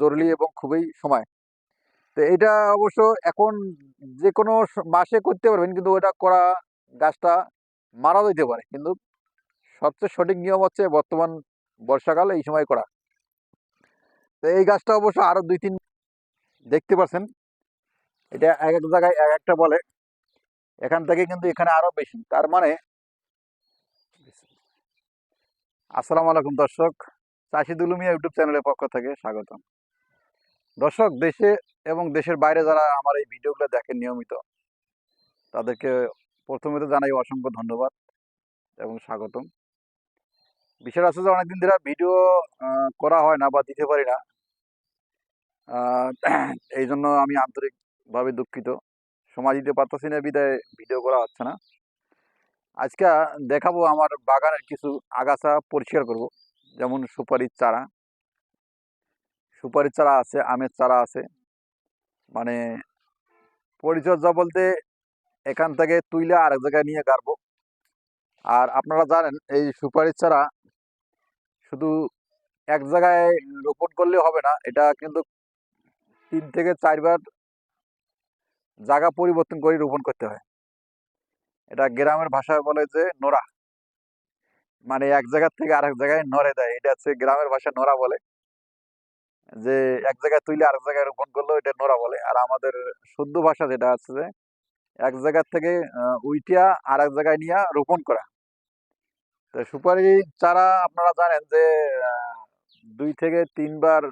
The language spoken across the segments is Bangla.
জরুরি এবং খুবই সময়। তো এটা অবশ্য এখন যে কোনো মাসে করতে পারবেন কিন্তু ওটা করা গাছটা মারা যেতে পারে। কিন্তু সবচেয়ে সঠিক নিয়ম হচ্ছে বর্তমান বর্ষাকাল এই সময় করা। তো এই গাছটা অবশ্য আরও দুই তিন দেখতে পাচ্ছেন এটা এক এক জায়গায় এক একটা বলে। এখান থেকে কিন্তু এখানে আরও বেশি। তার মানে আসসালামু আলাইকুম দর্শক চাষি দুলুমিয়া ইউটিউব চ্যানেলের পক্ষ থেকে স্বাগতম। দর্শক, দেশে এবং দেশের বাইরে যারা আমার এই ভিডিওগুলো দেখেন নিয়মিত, তাদেরকে প্রথমে তো জানাই অসংখ্য ধন্যবাদ এবং স্বাগতম। বিষয় আছে যে অনেকদিন ধরে ভিডিও করা হয় না বা দিতে পারি না। এই জন্য আমি আন্তরিকভাবে দুঃখিত। সময় দিতে পারতেছি না, বিদায় ভিডিও করা হচ্ছে না। আজকে দেখাবো আমার বাগানের কিছু আগাছা পরিষ্কার করব, যেমন সুপারির চারা। সুপারির চারা আছে, আমের চারা আছে। মানে পরিচর্যা বলতে এখান থেকে তুইলে আরেক জায়গায় নিয়ে গাড়বো। আর আপনারা জানেন, এই সুপারির চারা শুধু এক জায়গায় রোপণ করলে হবে না, এটা কিন্তু তিন থেকে চারবার জায়গা পরিবর্তন করে রোপণ করতে হয়। এটা গ্রামের ভাষায় বলে যে নোরা মানে এক জায়গা থেকে আরেক জায়গায় নড়ে দেয়, এটা হচ্ছে গ্রামের ভাষায় নোরা বলে। যে এক জায়গায় তুইলে আরেক জায়গায় রোপণ করল এটা নোরা বলে। আর আমাদের শুদ্ধ ভাষা যেটা আছে যে এক জায়গা থেকে উইটিয়া আর এক জায়গায় নিয়ে রোপণ করা। তো সুপারি চারা আপনারা জানেন যে দুই থেকে তিনবার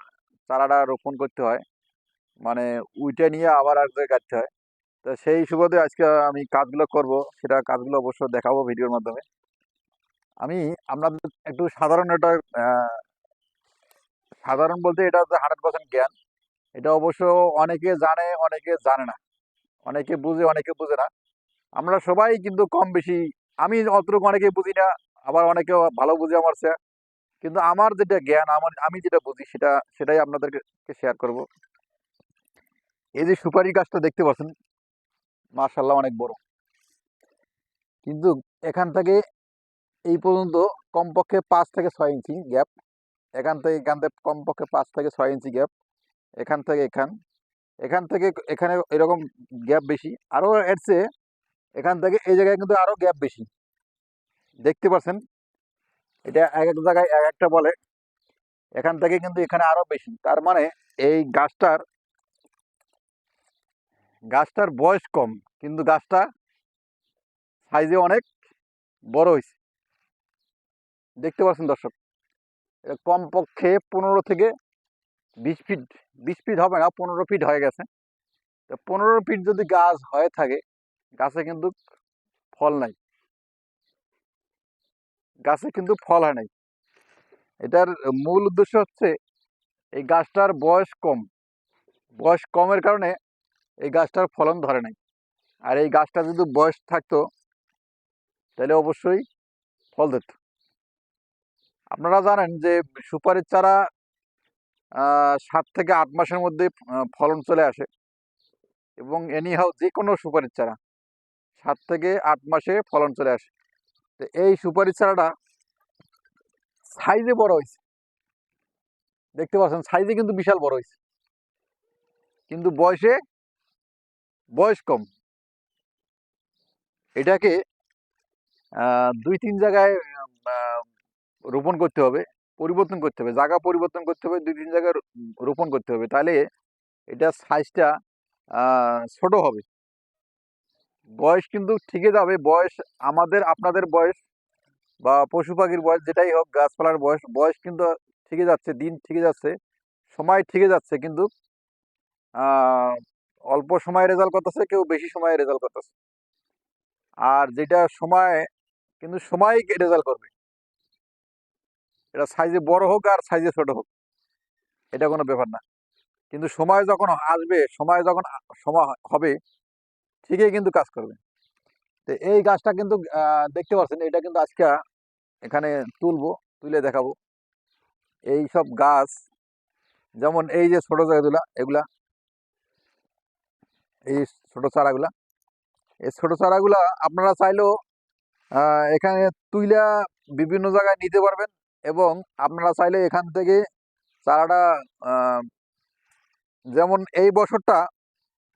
চারাটা রোপণ করতে হয়। মানে উইটে নিয়ে আবার এক জায়গায় কাটতে হয়। তো সেই সুবাদে আজকে আমি কাজগুলো করব সেটা কাজগুলো অবশ্য দেখাবো ভিডিওর মাধ্যমে। আমি আপনাদের একটু সাধারণ আহ, সাধারণ বলতে এটা হচ্ছে হান্ড্রেড পার্সেন্ট জ্ঞান। এটা অবশ্য অনেকে জানে অনেকে জানে না। অনেকে বুঝে অনেকে বুঝে না। আমরা সবাই কিন্তু কম বেশি, আমি অতটুকু অনেকে বুঝি না, আবার অনেকে ভালো বুঝে আমার চেয়ে। কিন্তু আমার যেটা জ্ঞান, আমার, আমি যেটা বুঝি সেটা, সেটাই আপনাদেরকে শেয়ার করব। এই যে সুপারি গাছটা দেখতে পাচ্ছেন মার্শাল্লাহ অনেক বড়। কিন্তু এখান থেকে এই পর্যন্ত কমপক্ষে পাঁচ থেকে ছয় ইঞ্চি গ্যাপ এখান থেকে এখান থেকে কমপক্ষে পাঁচ থেকে ছয় ইঞ্চি গ্যাপ এখান থেকে এখান এখান থেকে এখানে এরকম গ্যাপ বেশি। আরও এর চেয়ে এখান থেকে এই জায়গায় কিন্তু আরও গ্যাপ বেশি। দেখতে পাচ্ছেন? এটা এক এক জায়গায় এক একটা বলে। এখান থেকে কিন্তু এখানে আরও বেশি। তার মানে এই গাছটার গাছটার বয়স কম, কিন্তু গাছটা সাইজে অনেক বড় হয়েছে দেখতে পাচ্ছেন দর্শক? কমপক্ষে পনেরো থেকে বিশ ফিট বিশ ফিট হবে না, পনেরো ফিট হয়ে গেছে। তো পনেরো ফিট যদি গাছ হয়ে থাকে, গাছে কিন্তু ফল নাই। গাছে কিন্তু ফল হয় নাই। এটার মূল উদ্দেশ্য হচ্ছে, এই গাছটার বয়স কম। বয়স কমের কারণে এই গাছটার ফলন ধরে নাই। আর এই গাছটা যদি বয়স থাকতো, তাহলে অবশ্যই ফল দিত। আপনারা জানেন যে সুপারির চারা সাত থেকে আট মাসের মধ্যে ফলন চলে আসে। এবং এনিহাও যে কোনো সুপারির চারা, সাত থেকে আট মাসে ফলন চলে আসে। তো এই সুপারি চারাটা সাইজে বড় হয়েছে দেখতে পাচ্ছেন সাইজে কিন্তু বিশাল বড় হয়েছে কিন্তু বয়সে, বয়স কম। এটাকে দুই তিন জায়গায় রোপণ করতে হবে, পরিবর্তন করতে হবে। জায়গা পরিবর্তন করতে হবে, দুই তিন জায়গায় রোপণ করতে হবে। তাহলে এটা সাইজটা ছোট হবে। বয়স কিন্তু ঠিকই যাবে। বয়স আমাদের, আপনাদের বয়স বা পশু পাখির বয়স যেটাই হোক, গাছপালার বয়স বয়স কিন্তু ঠিকই যাচ্ছে, দিন ঠিকই যাচ্ছে, সময় ঠিকই যাচ্ছে কিন্তু অল্প সময় রেজাল্ট করতেছে, কেউ বেশি সময়ে রেজাল্ট করতেছে। আর যেটা সময়, কিন্তু সময় রেজাল্ট করবে। এটা সাইজে বড় হোক আর সাইজে ছোট হোক। এটা কোনো ব্যাপার না। কিন্তু সময় যখন আসবে, সময় যখন সময় হবে, ঠিকই কিন্তু কাজ করবে। তো এই গাছটা কিন্তু দেখতে পাচ্ছেন এটা কিন্তু আজকে এখানে তুলবো, তুলে দেখাবো। এই সব গাছ, যেমন এই যে ছোট জায়গাগুলা, এগুলা, এই ছোটো চারাগুলা, এই ছোটো চারাগুলা আপনারা চাইলেও এখানে তুইলা বিভিন্ন জায়গায় নিতে পারবেন। এবং আপনারা চাইলে এখান থেকে চারাটা যেমন এই বছরটা,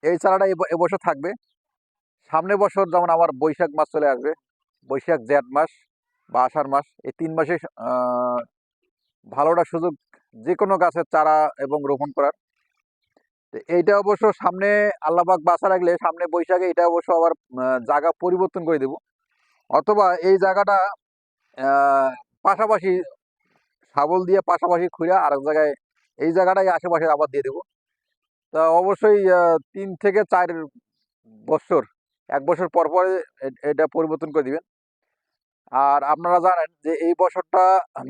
এই চারাটা এব- এবছর থাকবে। সামনে বছর যেমন আমার বৈশাখ মাস চলে আসবে, বৈশাখ জ্যৈষ্ঠ মাস বা আষাঢ় মাস, এই তিন মাসে ভালোটা সুযোগ যে কোনো গাছের চারা এবং রোপণ করার। তো এইটা অবশ্য সামনে আল্লাহবাক বাসা রাখলে সামনে বৈশাখে এটা অবশ্য আবার জায়গা পরিবর্তন করে দেব। অথবা এই জায়গাটা পাশাপাশি শাবল দিয়ে পাশাপাশি খুঁড়ে আরেক জায়গায়, এই জায়গাটাই আশেপাশে আবার দিয়ে দেবো। তা অবশ্যই তিন থেকে চার বছর, এক বছর পর পরে এটা পরিবর্তন করে দিবেন। আর আপনারা জানেন যে এই বছরটা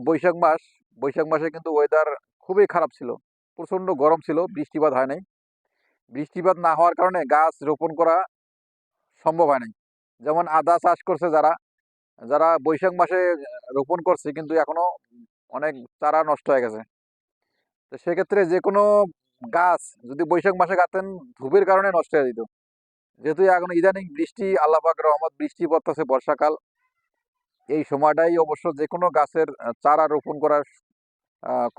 বৈশাখ মাস, বৈশাখ মাসে কিন্তু ওয়েদার খুবই খারাপ ছিল, প্রচণ্ড গরম ছিল, বৃষ্টিপাত হয় নাই। বৃষ্টিপাত না হওয়ার কারণে গাছ রোপণ করা সম্ভব হয় নাই। যেমন আদা চাষ করছে যারা যারা বৈশাখ মাসে রোপণ করছে কিন্তু এখনও অনেক চারা নষ্ট হয়ে গেছে। তো সেক্ষেত্রে যে কোনো গাছ যদি বৈশাখ মাসে গাতেন ধূপের কারণে নষ্ট হয়ে যেত। যেহেতু এখন ইদানিং বৃষ্টি আল্লাহ পাক রহমত বৃষ্টি পড়তেছে বর্ষাকাল। এই সময়টাই অবশ্য যে কোনো গাছের চারা রোপণ করার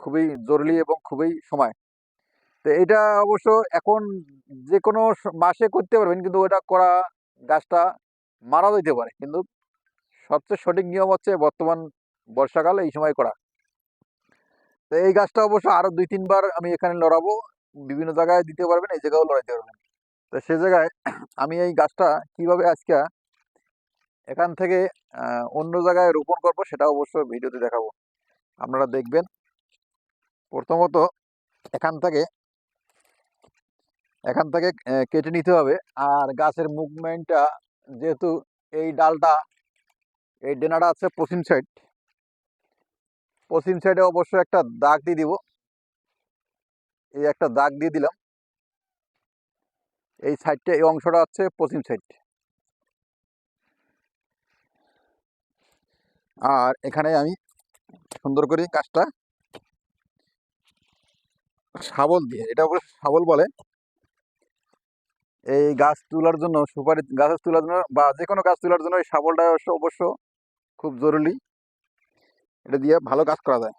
খুবই জরুরি এবং খুবই সময়। তো এটা অবশ্য এখন যে কোনো মাসে করতে পারবেন, কিন্তু ওটা করা গাছটা মারা যেতে পারে। কিন্তু সবচেয়ে সঠিক নিয়ম হচ্ছে বর্তমান বর্ষাকাল এই সময় করা। তো এই গাছটা অবশ্য আরও দুই, তিনবার আমি এখানে লড়াবো। বিভিন্ন জায়গায় দিতে পারবেন, এই জায়গায়ও লড়াইতে পারবেন। তো সে জায়গায় আমি এই গাছটা কীভাবে আজকে এখান থেকে অন্য জায়গায় রোপণ করব সেটা অবশ্য ভিডিওতে দেখাবো। আপনারা দেখবেন। প্রথমত এখান থেকে এখান থেকে কেটে নিতে হবে। আর গাছের মুভমেন্টটা, যেহেতু এই ডালটা, এই ডেনাটা আছে পশ্চিম সাইড পশ্চিম সাইডে অবশ্য একটা দাগ দিয়ে দিব। এই একটা দাগ দিয়ে দিলাম। এই সাইডটা এই অংশটা হচ্ছে পশ্চিম সাইড আর এখানে আমি সুন্দর করে কাজটা শাবল দিয়ে, এটা অবশ্য শাবল বলে। এই গাছ তোলার জন্য সুপারি, গাছ তোলার জন্য বা যে কোনো গাছ তোলার জন্য এই শাবলটা অবশ্য অবশ্য খুব জরুরি। এটা দিয়ে ভালো কাজ করা যায়।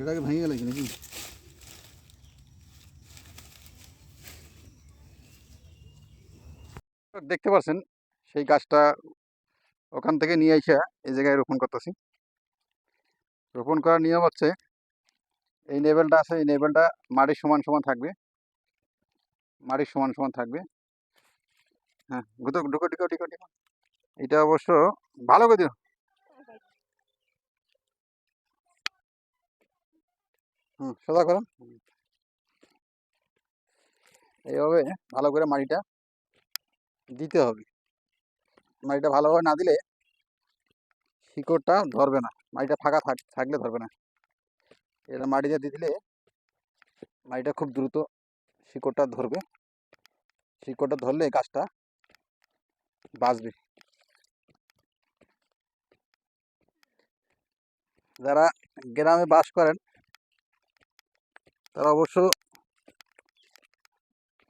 এটাকে ভেঙে গেলে কি নাকি? দেখতে পাচ্ছেন সেই গাছটা ওখান থেকে নিয়ে এসে এই জায়গায় রোপণ করতেছি। রোপণ করার নিয়ম হচ্ছে, এই লেভেলটা আছে, এই লেভেলটা মাটির সমান সমান থাকবে। মাটির সমান সমান থাকবে। হ্যাঁ ঢুকো ঢুকো ঢুকো ঢুকো। এটা অবশ্য ভালো করে দিও। হুম, সোজা করো। এইভাবে ভালো করে মাটিটা দিতে হবে। মাটিটা ভালোভাবে না দিলে শিকড়টা ধরবে না। মাটিটা ফাঁকা থাক, থাকলে ধরবে না। এটা মাটিতে দিয়ে দিলে মাটিটা খুব দ্রুত শিকড়টা ধরবে। শিকড়টা ধরলে গাছটা বাঁচবে। যারা গ্রামে বাস করেন, তারা অবশ্য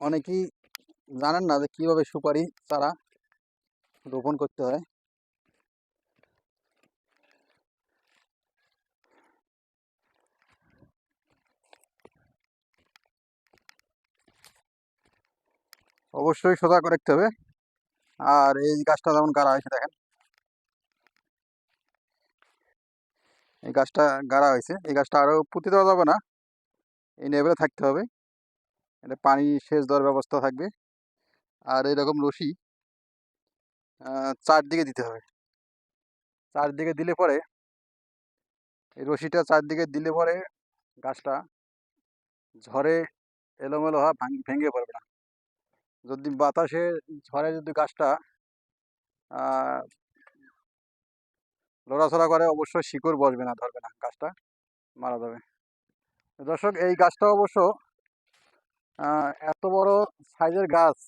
অনেকেই জানেন না যে কীভাবে সুপারি চারা রোপণ করতে হয়। অবশ্যই সোজা করে রাখতে হবে। আর এই গাছটা যেমন গাড়া হয়েছে দেখেন। এই গাছটা গাড়া হয়েছে। এই গাছটা আরও পুঁতে দেওয়া যাবে না। এই লেভেলে থাকতে হবে। এটা পানি সেচ দেওয়ার ব্যবস্থা থাকবে। আর এরকম রশি চারদিকে দিতে হবে। চারদিকে দিলে পরে এই রশিটা চারদিকে দিলে পরে গাছটা ঝড়ে এলোমেলো হওয়া ভাঙ- পড়বে না। যদি বাতাসে ঝড়ে যদি গাছটা লড়াচড়া করে অবশ্যই শিকড় বসবে না, ধরবে না, গাছটা মারা যাবে। দর্শক, এই গাছটা অবশ্য এত বড় সাইজের গাছ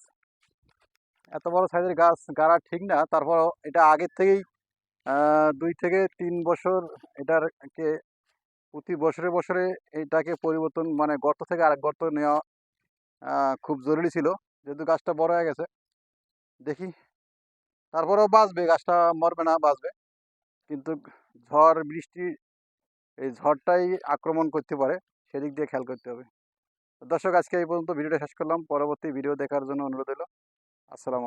এত বড় সাইজের গাছ, গাড়া ঠিক না। তারপর এটা আগের থেকেই দুই থেকে তিন বছর এটারকে, প্রতি বছরে বছরে এটাকে পরিবর্তন মানে গর্ত থেকে আরেক গর্ত নেওয়া খুব জরুরি ছিল। যেহেতু গাছটা বড় হয়ে গেছে, দেখি। তারপরেও বাঁচবে, গাছটা মরবে না, বাঁচবে। কিন্তু ঝড়, বৃষ্টি, এই ঝড়টাই আক্রমণ করতে পারে, সেদিক দিয়ে খেয়াল করতে হবে। দর্শক, আজকে এই পর্যন্ত ভিডিওটা শেষ করলাম। পরবর্তী ভিডিও দেখার জন্য অনুরোধ হলো আসসালাম